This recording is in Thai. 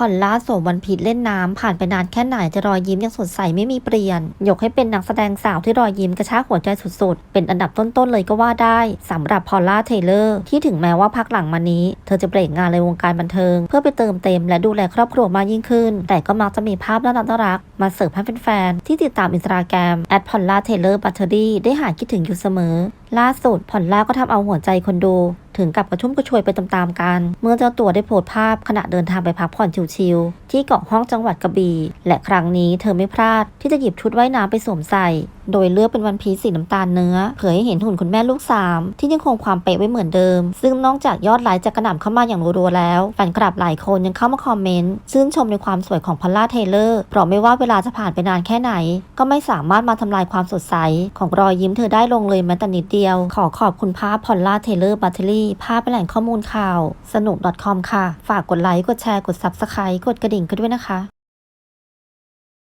ผ่อนล่าโสมวันพีชเล่นน้ำผ่านไปนานแค่ไหนจะรอยยิ้มยังสดใสไม่มีเปลี่ยน ยกให้เป็นนักแสดงสาวที่รอยยิ้มกระชากหัวใจสุดๆ เป็นอันดับต้นๆเลยก็ว่าได้สำหรับพอลล่าเทเลอร์ที่ถึงแม้ว่าพักหลังมานี้ เธอจะเบรกงานในวงการบันเทิง เพื่อไปเติมเต็มและดูแลครอบครัวมากยิ่งขึ้น แต่ก็มักจะมีภาพน่ารักๆมาเสิร์ฟให้แฟนๆที่ติดตามอินสตาแกรมแอดพอลล่าเทเลอร์บัตเตอรี่ได้หายคิดถึงอยู่เสมอ ล่าสุดผ่อนล่าก็ทำเอาหัวใจคนดู ถึงกับกระชุ่มกระชวยไปตามๆกัน เมื่อเจ้าตัวได้โพสต์ภาพขณะเดินทางไปพักผ่อนชิลๆที่เกาะห้องจังหวัดกระบี่และครั้งนี้เธอไม่พลาดที่จะหยิบชุดว่ายน้ำไปสวมใส่ โดยเลือกเป็นวันพีซสีน้ำตาลเนื้อเผยให้เห็นหุ่นคุณแม่ลูกสามที่ยังคงความเป๊ะไว้เหมือนเดิม ซึ่งนอกจากยอดไลค์จะกระหน่ำเข้ามาอย่างรัวๆแล้วแฟนคลับหลายคนยังเข้ามาคอมเมนต์ชื่นชมในความสวยของพอลล่าเทเลอร์เพราะไม่ว่าเวลาจะผ่านไปนานแค่ไหน ก็ไม่สามารถมาทำลายความสดใส ของรอยยิ้มเธอได้ลงเลยแม้แต่นิดเดียว ขอขอบคุณภาพพอลล่าเทเลอร์บัตเทอรี่ภาพเป็นแหล่งข้อมูลข่าว สนุก .com ค่ะ ฝากกดไลค์กดแชร์กด Subscribe กดกระดิ่งกันด้วยนะคะ